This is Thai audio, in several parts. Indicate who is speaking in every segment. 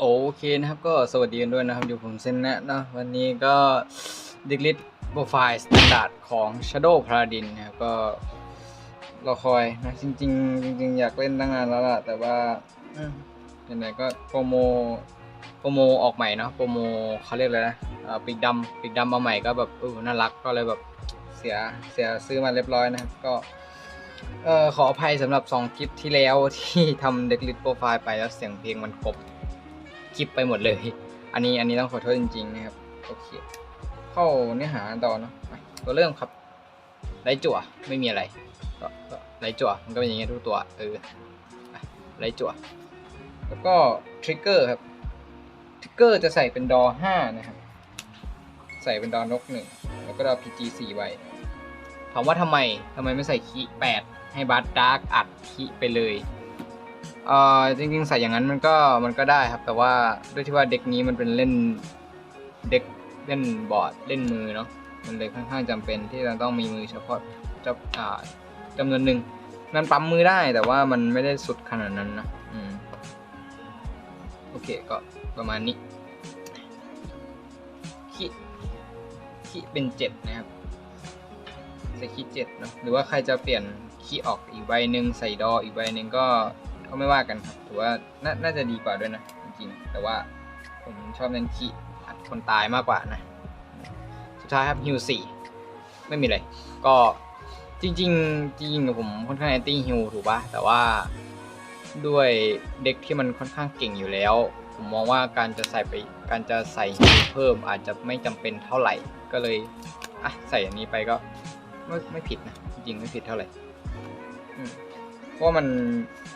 Speaker 1: โอเคนะครับก็สวัสดีกันด้วยนะครับ อยู่ผมเซนนะนะวันนี้ก็ดิกลิทโปรไฟล์สแตนดาร์ดของ Shadow Paladin นะครับก็รอคอยนะจริงๆ จริง ๆ อยากเล่นตั้งนานแล้วล่ะ แต่ว่าอืมไหนๆก็โปรโมโปรโมออกใหม่เนาะโปรโมเขาเรียกอะไรนะปีกดำปีกดำมาใหม่ก็แบบเออน่ารักก็เลยแบบเสียเสียซื้อมาเรียบร้อยนะครับก็เออขออภัยสำหรับ 2 คลิปที่แล้วที่ทำเด็กลิทโปรไฟล์ไปแล้วเสียงเพลงมันกบ คลิปไปหมดเลย อันนี้อันนี้ต้องขอโทษจริงๆนะครับโอเคเข้าเนื้อหาต่อเนาะตัวเริ่มครับไรจั่วไม่มีอะไรก็ไรจั่วมันก็เป็นอย่างเงี้ยทุกตัวเออไรจั่วแล้วก็ทริกเกอร์ครับทริกเกอร์จะใส่เป็นดอห้านะครับใส่เป็นดอนกหนึ่งแล้วก็ดอพีจีสี่ไว้ถามว่าทำไมทำไมไม่ใส่คีแปดให้บัตดาร์กอัดคีไปเลย เอ่อจริงๆใส่อย่างนั้นมันก็มันก็ได้ครับ แต่ว่าด้วยที่ว่าเด็กนี้มันเป็นเล่นเด็กเล่นบอร์ดเล่นมือเนาะมันเลยค่อนข้างจำเป็นที่เราต้องมีมือเฉพาะจะอ่าจำนวนหนึ่งมันปั๊มมือได้แต่ว่ามันไม่ได้สุดขนาดนั้นนะอืมโอเคก็ประมาณนี้คีคีเป็นเจ็ดนะครับใส่คีย์เจ็ดเนอะหรือว่าใครจะเปลี่ยนคีย์ออกอีกใบหนึ่งใส่ดออีกใบหนึ่งก็ ก็ไม่ว่ากันครับถือว่านาน่าจะดีกว่าด้วยนะจริงๆแต่ว่าผมชอบเล่นคีย์อัดคนตายมากกว่านะ สุดท้ายครับฮิวสี่ไม่มีอะไรก็จริงๆจริงๆผมค่อนข้างแอนตี้ฮิวถูกปะแต่ว่าด้วยเด็กที่มันค่อนข้างเก่งอยู่แล้ว ผมมองว่าการจะใส่ไปการจะใส่ฮิวเพิ่มอาจจะไม่จำเป็นเท่าไหร่ก็เลยอะใส่อันนี้ไปก็ไม่ไม่ผิดนะจริงไม่ผิดเท่าไหร่ อืมเพราะมัน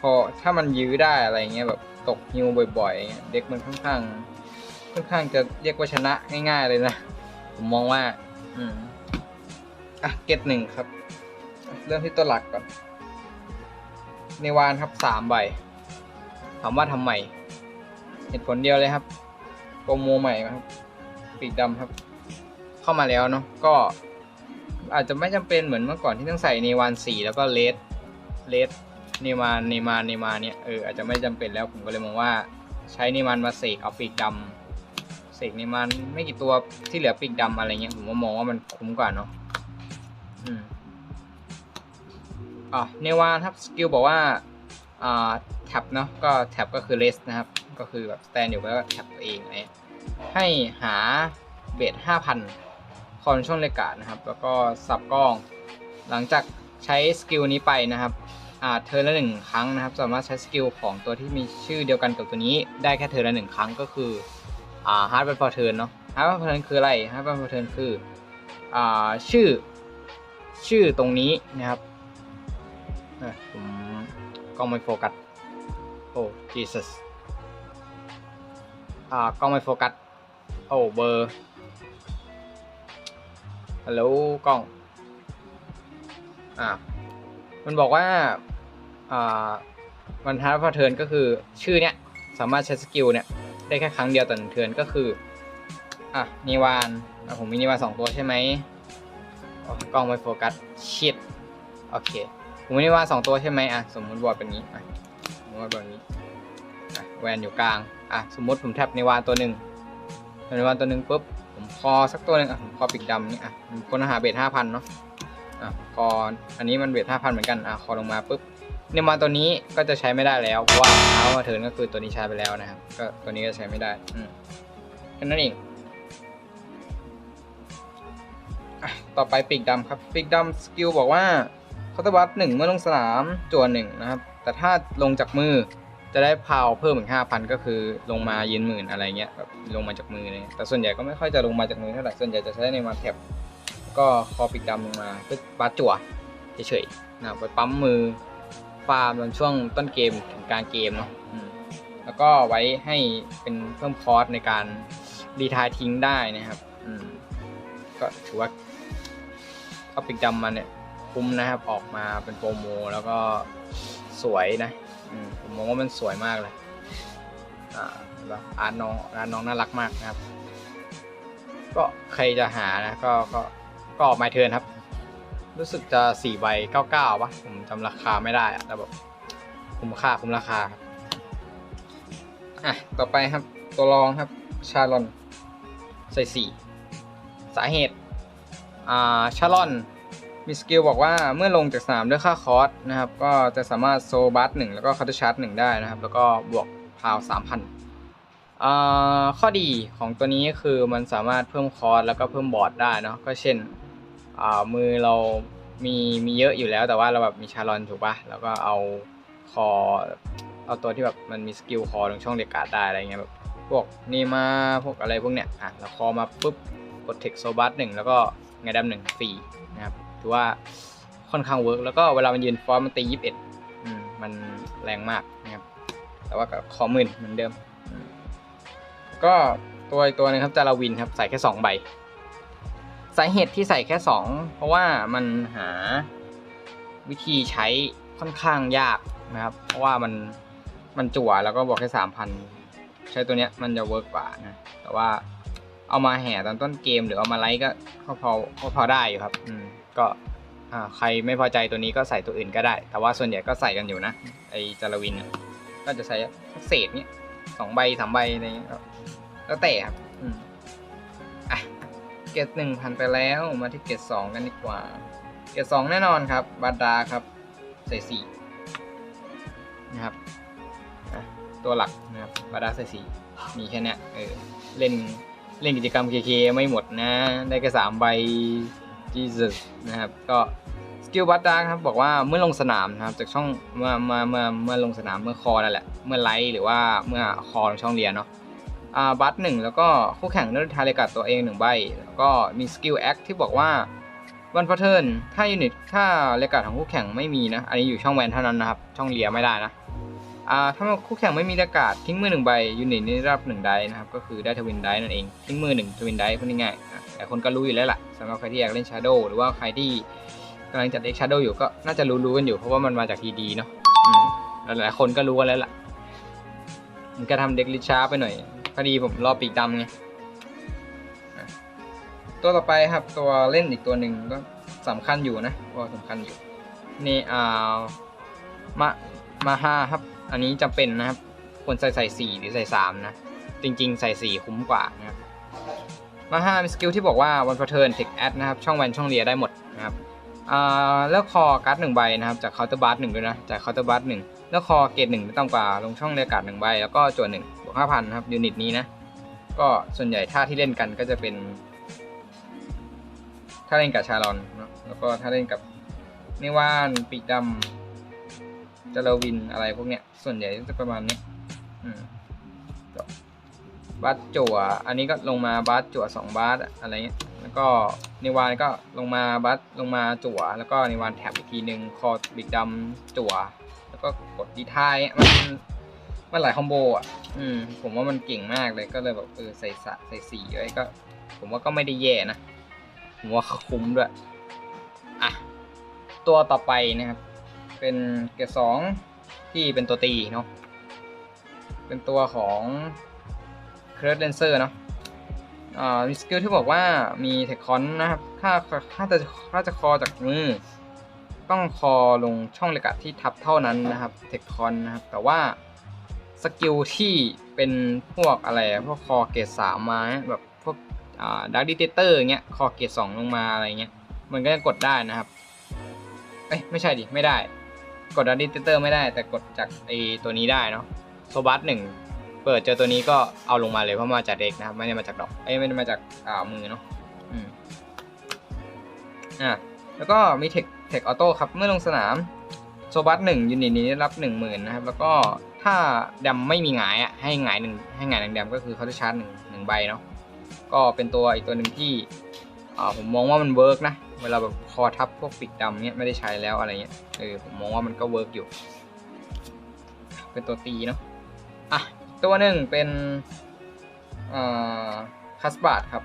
Speaker 1: พอถ้ามันยื้อได้อะไรเงี้ยแบบตกฮิวบ่อยๆ เด็กมันค่อนข้าง ค่อนข้างจะเรียกว่าชนะง่าย ๆ เลยนะ ผมมองว่า อืมอะเกตหนึ่งครับ เริ่มที่ตัวหลักก่อน ในวานครับสามใบถามว่าทำไมเหตุผลเดียวเลยครับโปรโมใหม่ครับปีกดำครับ เข้ามาแล้วเนาะก็ อาจจะไม่จำเป็นเหมือนเมื่อก่อนที่ต้องใส่เนวานสีแล้วก็เลสเลส เนวานเนมานเนมาเนี่ยเอออาจจะไม่จำเป็นแล้วผมก็เลยมองว่าใช้เนมานมาเสกเอาปีกดำเสกเนมานไม่กี่ตัวที่เหลือปีกดำอะไรเงี้ยผมว่ามองว่ามันคุ้มกว่าเนาะอืมอะเนวานครับสกิลบอกว่าอ่าแท็บเนาะก็แท็บก็คือเลสนะครับ ก็คือแบบสแตนอยู่แล้วก็แท็บตัวเองไรเงี้ยให้หาเบสห้าพันคอนช่องเลกาดนะครับ แล้วก็สับกล้อง หลังจากใช้สกิลนี้ไปนะครับ เทอร์ละหนึ่งครั้งนะครับ สามารถใช้สกิลของตัวที่มีชื่อเดียวกันกับตัวนี้ได้แค่เทอร์ละหนึ่งครั้งก็คืออ่าฮาร์ดเป็นฟอร์เทิร์นเนาะฮาร์ดเป็นฟอร์เทิร์นคืออะไรฮาร์ดเป็นฟอร์เทิร์นคืออ่าชื่อชื่อตรงนี้นะครับผมกล้องไม่โฟกัสโอ้ Jesus อ่ากล้องไม่โฟกัสโอ้เบอร์ฮัลโหลกล้องอ่า มันบอกว่าอ่ามันฮาร์ดพเทิร์นก็คือชื่อเนี้ยสามารถใช้สกิลเนี่ยได้แค่ครั้งเดียวต่อหนึ่งเทิร์นก็คืออะนิวานอะผมมีนิวานสองตัวใช่ไหมกล้องไม่โฟกัสชิดโอเคผมมีนิวานสองตัวใช่ไหมอะสมมติบอร์ดเป็นนี้อะสมมติว่าแบบนี้แวนอยู่กลางอะสมมติผมแท็บนิวานตัวหนึ่งนิวานตัวหนึ่งปุ๊บผมคอสักตัวหนึ่งอะผมคอปีกดำนี่อะผมคนหาเบสห้าพันเนาะ อะคออันนี้มันเบสห้าพันเหมือนกันอะคอลงมาปุ๊บเนี่ยมาตัวนี้ก็จะใช้ไม่ได้แล้วเพราะว่าเท้ามาเทิร์นก็คือตัวนี้ใช้ไปแล้วนะครับก็ตัวนี้ก็ใช้ไม่ได้อืมแค่นั้นเองต่อไปปีกดำครับปีกดำสกิลบอกว่าคาตวัตหนึ่งเมื่อลงสนามจวนหนึ่งนะครับ แต่ถ้าลงจากมือจะได้พาวเพิ่มอีกห้าพันก็คือลงมายืนหมื่นอะไรเงี้ยแบบลงมาจากมือเลยแต่ส่วนใหญ่ก็ไม่ค่อยจะลงมาจากมือเท่าไหร่ส่วนใหญ่จะใช้ในมาแท็บ ก็คอปีกดำลงมาเพื่อบาจั่วเฉยๆนะไปปั๊มมือฟาร์มตอนช่วงต้นเกมถึงกลางเกมเนาะแล้วก็ไว้ให้เป็นเพิ่มคอสในการรีทายทิ้งได้นะครับก็ถือว่าเอาปีกดำมาเนี่ยคุ้มนะครับออกมาเป็นโปรโม แล้วก็สวยนะผมมองว่ามันสวยมากเลยอ่าแบบอาร์ตน้องอาร์ตน้องน่ารักมากนะครับ ก็ใครจะหานะก็ก็ ก็ไมเทิร์นครับ รู้สึกจะสี่ใบเก้าเก้าปะผมจำราคาไม่ได้อะแต่แบบคุ้มค่าคุ้มราคาครับอะต่อไปครับตัวรองครับชาลอนใส่สี่สาเหตุอ่าชาลอนมีสกิลบอกว่าเมื่อลงจากสนามด้วยค่าคอร์สนะครับ ก็จะสามารถโซบัสหนึ่งแล้วก็คาร์ดชาร์จหนึ่งได้นะครับ แล้วก็บวกพาวสามพันอ่าข้อดีของตัวนี้คือมันสามารถเพิ่มคอร์สแล้วก็เพิ่มบอร์ดได้เนาะก็เช่น มือเรามีมีเยอะอยู่แล้วแต่ว่าเราแบบมีชาลอนถูกปะแล้วก็เอาคอเอาตัวที่แบบมันมีสกิลคอตรงช่องเด็กกาดได้อะไรเงี้ยแบบพวกนี่มาพวกอะไรพวกเนี้ยอะแล้วคอมาปุ๊บกดเทคโซบัสหนึ่งแล้วก็ไงดัมหนึ่งฟรีนะครับถือว่าค่อนข้างเวิร์กแล้วก็เวลามันยืนฟอร์มมันตียี่สิบเอ็ดมันแรงมากนะครับแต่ว่าก็คอหมื่นเหมือนเดิม ก็ตัวอีกตัวหนึงครับจาราวินครับใส่แค่สองใบ สาเหตุที่ใส่แค่สองเพราะว่ามันหาวิธีใช้ค่อนข้างยากนะครับ เพราะว่ามันมันจั่วแล้วก็บอกแค่สามพันใช้ตัวเนี้ยมันจะเวิร์กกว่านะ แต่ว่าเอามาแห่ตอนต้นเกมหรือเอามาไลฟ์ก็ก็พอก็พอได้อยู่ครับ อืมก็อ่าใครไม่พอใจตัวนี้ก็ใส่ตัวอื่นก็ได้ แต่ว่าส่วนใหญ่ก็ใส่กันอยู่นะไอจารวินก็จะใช้สักเศษเนี้ยสองใบสามใบอะไรเงี้ยก็แล้วแต่ครับ เกรดหนึ่งพันไปแล้วมาที่เกรดสองกันดีกว่า เกรดสองแน่นอนครับ บาดาครับใส่สี่นะครับตัวหลักนะครับบาดาใส่สี่มีแค่นี้เออเล่นเล่นกิจกรรมเคเคไม่หมดนะ ได้แค่สามใบ Jesus นะครับ ก็สกิลบัตดาครับบอกว่าเมื่อลงสนามนะครับ จากช่องเมื่อเมื่อเมื่อเมื่อลงสนามเมื่อคอนั่นแหละเมื่อไลท์หรือว่าเมื่อคอช่องเรียนเนาะ บัตหนึ่งแล้วก็คู่แข่งเลือกทาเลกัดตัวเองหนึ่งใบ แล้วก็มีสกิลแอคที่บอกว่าวันพัทเทิร์นถ้ายูนิตถ้าเลกัดของคู่แข่งไม่มีนะ อันนี้อยู่ช่องแวนเท่านั้นนะครับ ช่องเลียไม่ได้นะอ่าถ้าคู่แข่งไม่มีเลกัดทิ้งมือหนึ่งใบยูนิตนี้ได้รับหนึ่งไดนะครับ ก็คือได้ทวินไดนั่นเองทิ้งมือหนึ่งทวินไดพูดง่ายๆแต่คนก็รู้อยู่แล้วล่ะสำหรับใครที่อยากเล่นชาร์โดหรือว่าใครที่กำลังจัดเด็กชาร์โดอยู่ก็น่าจะรู้ๆกันอยู่เพราะว่ามันมาจากทีดีเนาะหลายๆคนก็รู้กันแล้วล่ะมันก็ทำเด็กลิชาไปหน่อย พอดีผมรอปีกดำไงตัวต่อไปครับตัวเล่นอีกตัวหนึ่งก็สำคัญอยู่นะก็สำคัญอยู่นี่อามามาห้าครับ อันนี้จำเป็นนะครับควรใส่ใส่สี่หรือใส่สามนะ จริง ๆ ใส่สี่คุ้มกว่านะครับมาห้ามีสกิลที่บอกว่าวันพอเทิร์นเทคแอดนะครับ ช่องแวนช่องเรียได้หมดนะครับอ่าแล้วคอการ์ดหนึ่งใบนะครับ จากเคาน์เตอร์บาร์หนึ่งด้วยนะ จากเคาน์เตอร์บาร์หนึ่งแล้วคอเกรดหนึ่งไม่ต่ำกว่าลงช่องเรียกการ์ดหนึ่งใบแล้วก็จวนหนึ่ง ห้าพันครับยูนิตนี้นะ ก็ส่วนใหญ่ท่าที่เล่นกันก็จะเป็น ถ้าเล่นกับชาลอนเนะแล้วก็ถ้าเล่นกับเนวานปีกดำจารวินอะไรพวกเนี้ย ส่วนใหญ่จะประมาณนี้บัสจั่วอันนี้ก็ลงมาบัสจั่วสองบัสอะไรเงี้ยแล้วก็เนวานก็ลงมาบัสลงมาจั่ว แล้วก็เนวานแท็บอีกทีหนึ่งคอปีกดำจั่ว แล้วก็กดดีทายมัน มันหลายคอมโบอะ อืม ผมว่ามันเก่งมากเลยก็เลยแบบเออใส่สะใส่สีไว้ก็ ผมว่าก็ไม่ได้แย่นะ ผมว่าคุ้มด้วย อะ ตัวต่อไปนะครับ เป็นเกรดสองที่เป็นตัวตีเนาะ เป็นตัวของเครดเลนเซอร์เนาะอ่ามีสกิลที่บอกว่ามีเทคคอนนะครับถ้าถ้าจะถ้าจะคอจากมือ ต้องคอลงช่องเลกะที่ทับเท่านั้นนะครับ เทคคอนนะครับ แต่ว่า สกิลที่เป็นพวกอะไรพวกคอเกรดสามมาแบบพวกดักดิเตเตอร์เงี้ยคอเกรดสองลงมาอะไรเงี้ยมันก็จะกดได้นะครับเอ้ยไม่ใช่ดิไม่ได้ กดดักดิเตเตอร์ไม่ได้แต่กดจากไอตัวนี้ได้เนาะโซบัสหนึ่งเปิดเจอตัวนี้ก็เอาลงมาเลยเพราะมาจากเด็กนะครับไม่ได้มาจากดอกเอ้ยไม่ได้มาจากอ่ามือเนาะอืมอะแล้วก็มีเทคเทคออโต้ครับเมื่อลงสนามโซบัสหนึ่งยูนิตนี้ได้รับหนึ่งหมื่นนะครับแล้วก็ ถ้าดำไม่มีหงายอะให้หงายหนึ่งให้หงายหนึ่งดำก็คือเขาจะชาร์จหนึ่งหนึ่งใบเนาะก็เป็นตัวอีกตัวหนึ่งที่ผมมองว่ามันเวิร์กนะเวลาแบบคอทับพวกปีกดำเนี้ยไม่ได้ใช้แล้วอะไรเงี้ยเออผมมองว่ามันก็เวิร์กอยู่ เป็นตัวตีเนาะอะตัวหนึ่งเป็นคัสบาร์ดครับ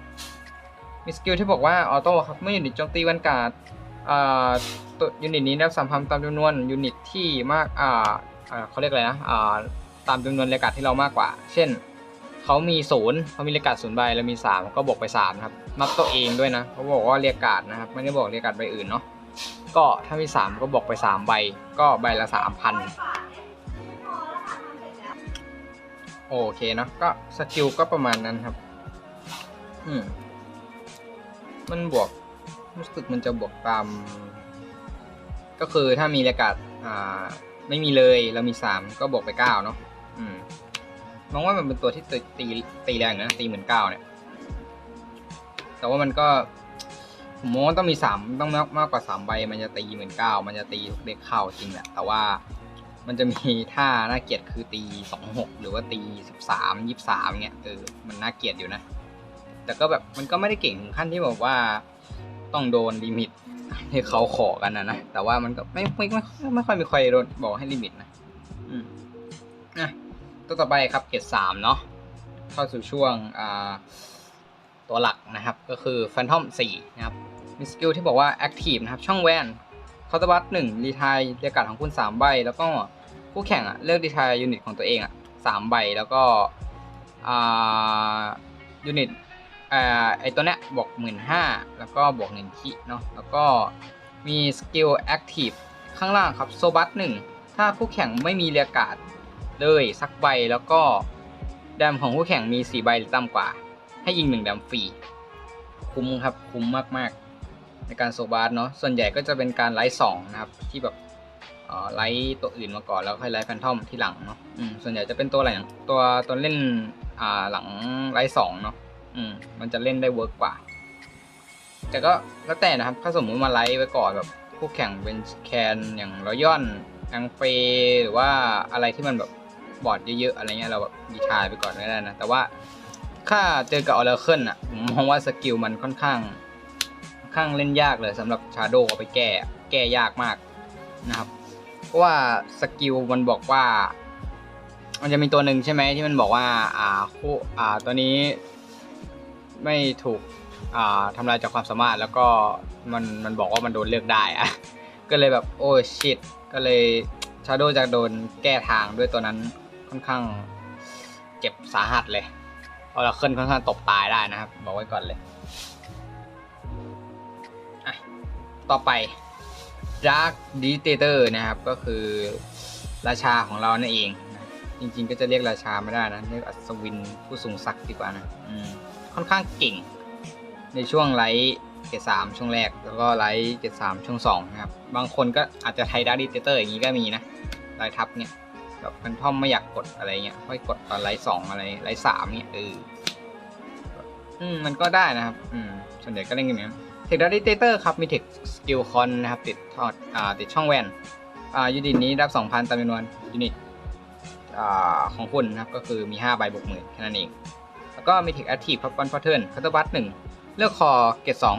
Speaker 1: มีสกิลที่บอกว่าออโต้ครับเมื่อยูนิตโจมตีวันการ์ดตัวยูนิตนี้ได้สามพันธ์ตามจำนวนยูนิตที่มาก อ่าเขาเรียกอะไรนะอ่าตามจำนวนเลกาดที่เรามากกว่า เช่นเขามีศูนย์เขามีเลกาดศูนย์ใบแล้วมีสามก็บวกไปสามครับนับตัวเองด้วยนะเขาบอกว่าเรียกกาดนะครับไม่ได้บอกเรียกกาดใบอื่นเนาะก็ถ้ามีสามก็บวกไปสามใบ ก็ใบละสามพันโอเคเนาะก็สกิลก็ประมาณนั้นครับ อืมมันบวกรู้สึกมันจะบวกตาม ก็คือถ้ามีอากาศอ่า ไม่มีเลยเรามีสามก็บวกไปเก้าเนาะอืมมองว่ามันเป็นตัวที่ตีตีตีแรงนะตีเหมือนเก้าเนี่ย แต่ว่ามันก็ผมมองว่าต้องมีสามต้องมากมากกว่าสามใบ มันจะตีเหมือนเก้ามันจะตีทุกเด็กเข้าจริงแหละแต่ว่ามันจะมีท่าน่าเกลียดคือตีสองหกหรือว่าตีสิบสามยี่สามเงี้ยเออมันน่าเกลียดอยู่นะ แต่ก็แบบมันก็ไม่ได้เก่งถึงขั้นที่แบบว่าต้องโดนลิมิต ที่เขาขอกันนะนะ แต่ว่ามันก็ไม่ไม่ไม่ไม่ไม่ค่อยมีใครโดนบอกให้ลิมิตนะอืมอะตัวต่อไปครับเกรดสามเนาะเข้าสู่ช่วงอ่าตัวหลักนะครับก็คือ Phantom 4 นะครับ มีสกิลที่บอกว่า Active นะครับ ช่องแวนคาร์บัตหนึ่งรีทายเรียกการดของคุณ 3 ใบ แล้วก็คู่แข่งอะเลือกรีทายยูนิตของตัวเองอะสามใบ แล้วก็อ่ายูนิต อ่าไอตัวเนี้ยบวกหมื่นห้าแล้วก็บวกหนึ่งคิเนาะแล้วก็มีสกิล Active ข้างล่างครับโซบัตหนึ่งถ้าคู่แข่งไม่มีเรียกาดเลยสักใบแล้วก็แดมของคู่แข่งมี 4 ใบหรือต่ำกว่า ให้ยิง 1 แดมฟรี คุ้มครับ คุ้มมาก ๆ ในการโซบาร์เนาะส่วนใหญ่ก็จะเป็นการไลท์สองนะครับ ที่แบบไลท์ตัวอื่นมาก่อนแล้วค่อยไลท์แฟนทอมที่หลังเนาะส่วนใหญ่จะเป็นตัวหลังตัวตัวเล่นหลังไลท์สองเนาะ อืม มันจะเล่นได้เวิร์กกว่า แต่ก็แล้วแต่นะครับ ถ้าสมมุติมาไลท์ไว้ก่อนแบบคู่แข่งเป็นแคนอย่างรอยอนอังเฟหรือว่าอะไรที่มันแบบบอร์ดเยอะๆอะไรเงี้ยเราแบบดีทายไปก่อนก็ได้นะ แต่ว่าถ้าเจอกับออร์เคิลอะผมมองว่าสกิลมันค่อนข้างค่อนข้างเล่นยากเลยสำหรับชาโดเอาไปแก้แก้ยากมากนะครับ เพราะว่าสกิลมันบอกว่า มันจะมีตัวหนึ่งใช่ไหมที่มันบอกว่า อ่าคู่อ่าตัวนี้ ไม่ถูกทำลายจากความสามารถแล้วก็มันมันบอกว่ามันโดนเลือกได้อะก็เลยแบบโอ้ชิตก็เลยชาโดจะโดนแก้ทางด้วยตัวนั้นค่อนข้างเจ็บสาหัสเลยเพราะเราขึ้นค่อนข้างตบตายได้นะครับ บอกไว้ก่อนเลยต่อไป Dark Dictator นะครับก็คือราชาของเรานั่นเองนะจริงๆก็จะเรียกราชาไม่ได้นะเรียกอัศวินผู้ทรงศักดิ์ดีกว่านะอืม ค่อนข้างเก่ง ในช่วงไลท์เกรดสามช่วงแรก แล้วก็ไลท์เกรดสามช่วงสองนะครับ บางคนก็อาจจะไทยดาร์ดิเตอร์อย่างนี้ก็มีนะไลท์ทับเนี่ยแบบมันท่อมไม่อยากกดอะไรเงี้ยค่อยกดตอนไลท์สองอะไรไลท์สามเนี่ยเอออืมมันก็ได้นะครับ อืมส่วนใหญ่ก็เล่นกันอย่างนี้นเทคดาริเตเตอร์ครับมีเทคสกิลคอนนะครับ ติดทอดอ่าติดช่องแวนอ่ายูนิตนี้รับ 2,000ตามจำนวนยูนิตอ่าของคุณนะครับ ก็คือมี 5 ใบบวกหมื่นแค่นั้นเอง ก็มีเทคแอคทีฟครับวันพอเทิร์นคัตเตอร์บัตหนึ่งเลือกคอเกตสอง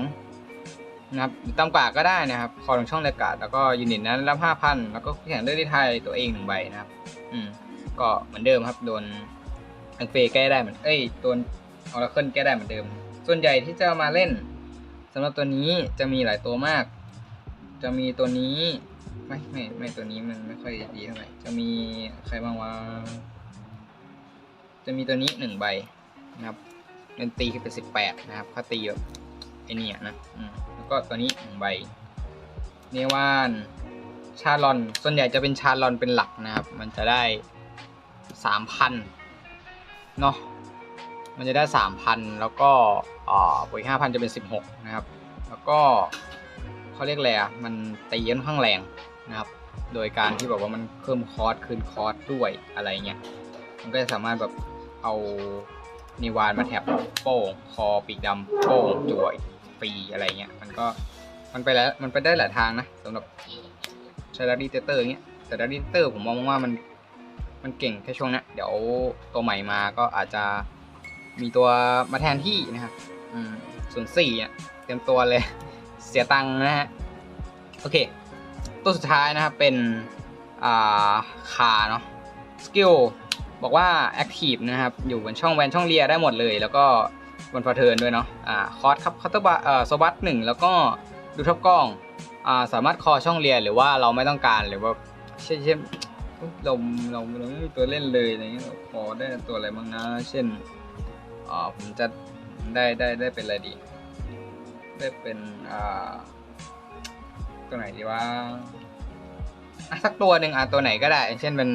Speaker 1: นะครับต่ำกว่าก็ได้นะครับ คอตรงช่องเลกาดแล้วก็ยูนิตนั้นรับ5,000แล้วก็คู่แข่งเลือกได้ไทยตัวเองหนึ่งใบนะครับ อืมก็เหมือนเดิมครับโดนอังเฟแก้ได้เหมือนเอ้ยโดนออร์เคิลแก้ได้เหมือนเดิม ส่วนใหญ่ที่จะมาเล่นสำหรับตัวนี้จะมีหลายตัวมาก จะมีตัวนี้ไม่ไม่ไม่ตัวนี้มันไม่ค่อยดีเท่าไหร่จะมีใครบ้างวะจะมีตัวนี้หนึ่งใบ นะครับเงินตีขึ้นเป็นสิบแปดนะครับค่าตีแบบไอเนี่ยนะแล้วก็ตัวนี้หนึ่งใบเนวานชาลอน ส่วนใหญ่จะเป็นชาลอนเป็นหลักนะครับ มันจะได้สามพันเนาะมันจะได้สามพันแล้วก็อ่าบวกห้าพันจะเป็นสิบหกนะครับ แล้วก็เขาเรียกอะไรอะมันตีค่อนข้างแรงนะครับ โดยการที่แบบว่ามันเพิ่มคอร์สคืนคอร์สด้วยอะไรเงี้ยมันก็จะสามารถแบบเอา นิวานมาแถบโป้งคอปีกดำโป้งจ่วยฟรีอะไรเงี้ยมันก็มันไปแล้วมันไปได้หลายทางนะสำหรับชาร์ดีเตอร์เงี้ยแต่ดาร์ดีเตอร์ผมมองว่ามันมันเก่งแค่ช่วงนี้เดี๋ยวตัวใหม่มาก็อาจจะมีตัวมาแทนที่นะครับอืมส่วนสี่อะเต็มตัวเลยเสียตังค์นะฮะโอเค ตัวสุดท้ายนะครับเป็นอ่าคาเนาะสกิล บอกว่า Active นะครับ อยู่บนช่องแวนช่องเลียได้หมดเลย แล้วก็บนฟอร์เทิร์นด้วยเนาะอ่าคอร์สครับคัตเตอร์บเอ่อโซบัตหนึ่งแล้วก็ดูทับกล้องอ่าสามารถคอช่องเลียหรือว่าเราไม่ต้องการหรือว่าเช่นเช่นเราเราเราไม่มีตัวเล่นเลยอะไรเงี้ยเราคอได้ตัวอะไรบ้างนะ เช่นอ่าผมจะได้ได้ได้เป็นอะไรดี ได้เป็นอ่าตัวไหนดีว่าสักตัวหนึ่งอะตัวไหนก็ได้ เช่นเป็น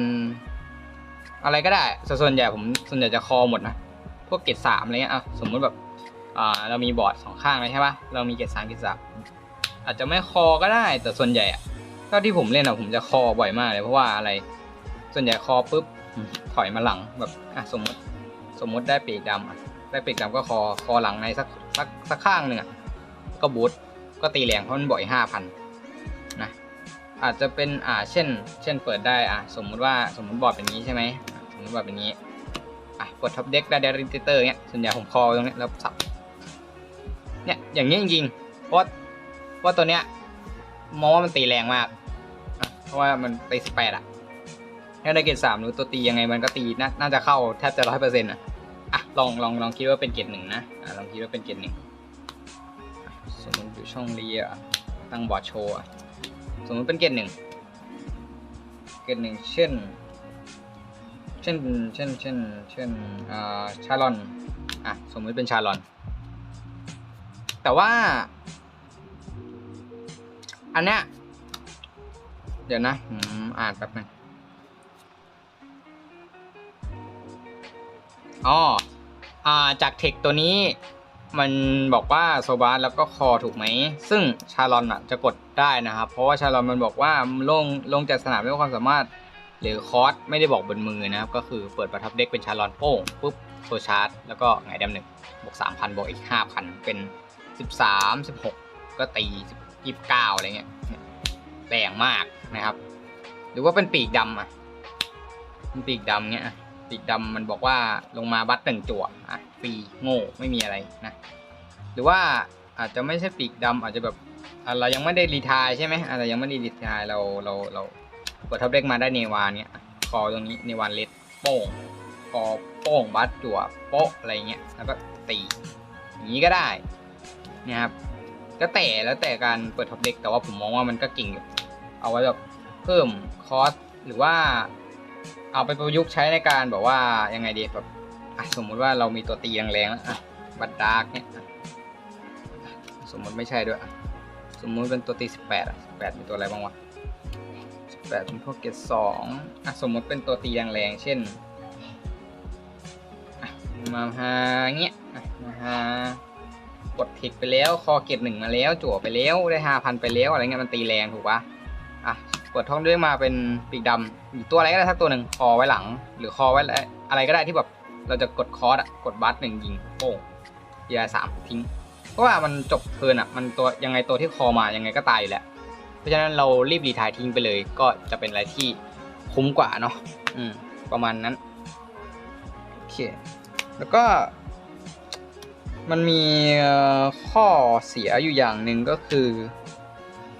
Speaker 1: อะไรก็ได้ส่วนใหญ่ผมส่วนใหญ่จะคอหมดนะพวกเกรดสามอะไรเงี้ยอะสมมุติแบบอ่าเรามีบอร์ดสองข้างเลยใช่ปะเรามีเกรดสามเกรดสามอาจจะไม่คอก็ได้แต่ส่วนใหญ่อะเท่าที่ผมเล่นอะผมจะคอบ่อยมากเลยเพราะว่าอะไร ส่วนใหญ่คอปุ๊บถอยมาหลังแบบอะสมมติสมมติได้ปีกดำอะได้ปีกดำก็คอคอหลังในสักสักสักข้างหนึ่งอะก็บูทก็ตีแรงเพราะมันบ่อยห้าพันนะอาจจะเป็นอ่าเช่น เช่นเปิดได้อะสมมุติว่าสมมติบอร์ดเป็นนี้ใช่ไหม อะสมมติบอร์ดเป็นนี้ อะกดท็อปเด็กได้เดริเตอร์เนี้ยส่วนใหญ่ผมคอตรงนี้แล้วสับ เนี่ยอย่างนี้ยจริงๆเพราะเพราตัวเนี้ยมองว่ามันตีแรงมาก เพราะว่ามันตีสิบแปดอะถ้าได้เกรดสามหรือตัวตียังไงมันก็ตีน่าจะเข้าแทบจะร้อยเปอร์เซ็นต์อะอะลองลองลองคิดว่าเป็นเกรดหนึ่งนะอะลองคิดว่าเป็นเกรดหนึ่งสมมติอยู่ช่องเรียตั้งบอร์ดโชว์อะสมมติเป็นเกรดหนึ่งเกรดหนึ่งเช่น เช่น เช่น เช่น เช่นชาลอนอะสมมติเป็นชาลอน แต่ว่า อันเนี้ยเดี๋ยวนะอ่านแป๊บนึงอ๋ออ่าจากเทคตัวนี้มันบอกว่าโซบาสแล้วก็คอถูกไหม ซึ่งชาลอนอะจะกดได้นะครับ เพราะว่าชาลอนมันบอกว่าลงลงจากสนามด้วยความสามารถ หรือคอร์สไม่ได้บอกบนมือนะครับ ก็คือเปิดประทับเด็กเป็นชาลอนโป้งปุ๊บโซชาร์จแล้วก็ไงดำหนึ่งบวกสามพันบวกอีกห้าพันเป็นสิบสามสิบหกก็ตียี่สิบเก้าอะไรเงี้ยแรงมากนะครับ หรือว่าเป็นปีกดำอะเป็นปีกดำเงี้ยปีกดำมันบอกว่าลงมาบัตหนึ่งจั่วอะฟรีโง่ไม่มีอะไรนะหรือว่าอาจจะไม่ใช่ปีกดำอาจจะแบบเรายังไม่ได้รีทายใช่ไหมอาจจะยังไม่ได้รีทายเราเราเรา กดทับเด็กมาได้เนวานเนี้ยคอตรงนี้เนวานเล็ดโป้งคอโป้งบัตจั่วโป๊ะอะไรเงี้ยแล้วก็ตีอย่างนี้ก็ได้นี่ครับก็แต่แล้วแต่การเปิดท็อปเด็กแต่ว่าผมมองว่ามันก็เก่งอยู่เอาไว้แบบเพิ่มคอสหรือว่าเอาไปประยุกต์ใช้ในการแบบว่ายังไงดีแบบสมมุติว่าเรามีตัวตีแรงๆแล้วบัตดาร์กเนี่ยสมมุติไม่ใช่ด้วย สมมุติเป็นตัวตีสิบแปดอะสิบแปดเป็นตัวอะไรบ้างวะ สิบแปดเป็นพวกเกตสองอะสมมติเป็นตัวตีแรงๆเช่นมาหาเงี้ยมาหากดเทคไปแล้ว คอเกตหนึ่งมาแล้ว จั่วไปแล้วได้ห้าพันไปแล้วอะไรเงี้ยมันตีแรงถูกปะอะกดท้องด้วยมาเป็นปีกดำหรือตัวอะไรก็ได้สักตัวหนึ่งคอไว้หลัง หรือคอไว้อะไรก็ได้ที่แบบเราจะกดคอร์สอะกดบัสหนึ่งยิงโป้งยาสามทิ้ง เพราะว่ามันจบเทินอะมันตัวยังไงตัวที่คอมายังไงก็ตายอยู่แล้ว เพราะฉะนั้นเรารีบรีทายทิ้งไปเลย ก็จะเป็นอะไรที่คุ้มกว่าเนาะอืมประมาณนั้นโอเคแล้วก็ มันมีข้อเสียอยู่อย่างหนึ่งก็คือ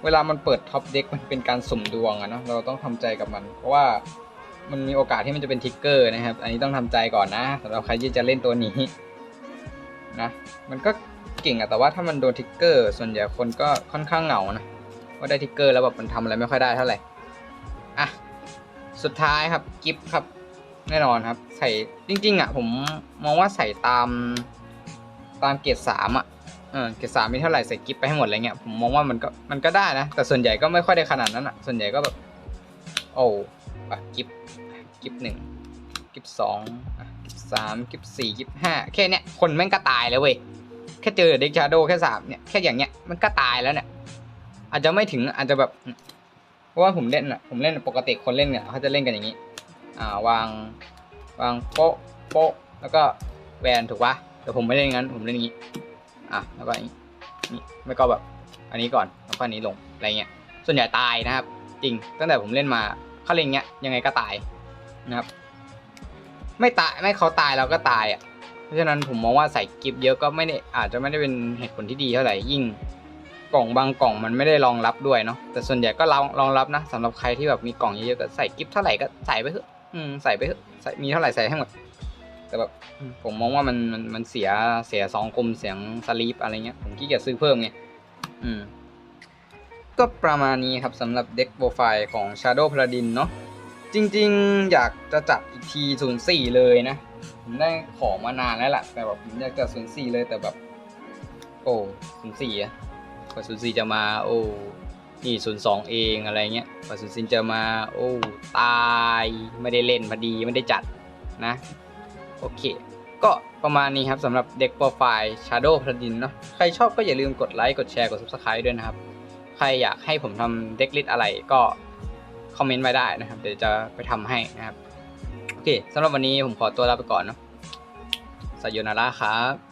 Speaker 1: เวลามันเปิดท็อปเด็กมันเป็นการสุ่มดวงอะเนาะเราต้องทำใจกับมัน เพราะว่ามันมีโอกาสที่มันจะเป็นทิกเกอร์นะครับ อันนี้ต้องทำใจก่อนนะสำหรับใครที่จะเล่นตัวนี้นะ มันก็เก่งอะแต่ว่าถ้ามันโดนทิกเกอร์ ส่วนใหญ่คนก็ค่อนข้างเหงานะ ว่าได้ทิกเกอร์แล้วแบบมันทำอะไรไม่ค่อยได้เท่าไหร่ อะ สุดท้ายครับกิฟต์ครับ แน่นอนครับ ใส่จริง ๆอะผมมองว่าใส่ตามตามเกรดสามอะเออเกรดสามมีเท่าไหร่ใส่กิฟไปให้หมดอะไรเงี้ยผมมองว่ามันก็มันก็ได้นะ แต่ส่วนใหญ่ก็ไม่ค่อยได้ขนาดนั้นอะ ส่วนใหญ่ก็แบบ โอ้อะกิฟกิฟหนึ่งกิฟสองกิฟสามกิฟสี่กิฟห้าแค่เนี้ยคนแม่งก็ตายแล้วเว้ย แค่เจอเด็กชาโดแค่สามเนี่ย แค่อย่างเงี้ยมันก็ตายแล้วเนี่ย อาจจะไม่ถึงอาจจะแบบ เพราะว่าผมเล่นอะผมเล่นปกติคนเล่นเนี่ยเขาจะเล่นกันอย่างนี้ อ่าวางวางโป๊ะโป๊ะแล้วก็แวนถูกปะแต่ผมไม่เล่นงั้น ผมเล่นอย่างนี้อะแล้วก็นี่ไม่ก็แบบอันนี้ก่อนแล้วก็อันนี้ลงอะไรเงี้ยส่วนใหญ่ตายนะครับ จริงตั้งแต่ผมเล่นมาเขาเล่นเงี้ยยังไงก็ตายนะครับ ไม่ตายไม่เขาตายเราก็ตายอะเพราะฉะนั้นผมมองว่าใส่กิฟต์เยอะก็ไม่ได้อาจจะไม่ได้เป็นเหตุผลที่ดีเท่าไหร่ยิ่ง กล่องบางกล่องมันไม่ได้รองรับด้วยเนาะแต่ส่วนใหญ่ก็รองรองรับนะสำหรับใครที่แบบมีกล่องเยอะๆก็ใส่กิฟต์เท่าไหร่ก็ใส่ไปเถอะอืมใส่ไปเถอะใส่มีเท่าไหร่ใส่ให้หมดแต่แบบผมมองว่ามันมันมันเสียเสียสองกลมเสียงสลีปอะไรเงี้ยผมขี้เกียจซื้อเพิ่มไงอืมก็ประมาณนี้ครับสำหรับเด็กโปรไฟล์ของ Shadow Paladin เนาะจริงๆ อยากจะจัดอีกที04เลยนะ ผมได้ของมานานแล้วแหละแต่แบบผมอยากจะ04เลยแต่แบบ โอ้04อะ กว่า04จะมาโอ้
Speaker 2: นี่ศูนย์สองเองอะไรเงี้ยพอศูนย์ซินจอมาโอ้ตายไม่ได้เล่นพอดีไม่ได้จัดนะ โอเค ก็ประมาณนี้ครับสำหรับเด็กโปรไฟล์ Shadow พ l ดินเนาะใครชอบก็อย่าลืมกดไลค์กดแชร์กด Subscribe ด้วยนะครับ ใครอยากให้ผมทำเด็กลิสอะไรก็คอมเมนต์ไว้ได้นะครับ เดี๋ยวจะไปทำให้นะครับ โอเคสำหรับวันนี้ผมขอตัวลาไปก่อนเนาะสายโยนาระครับ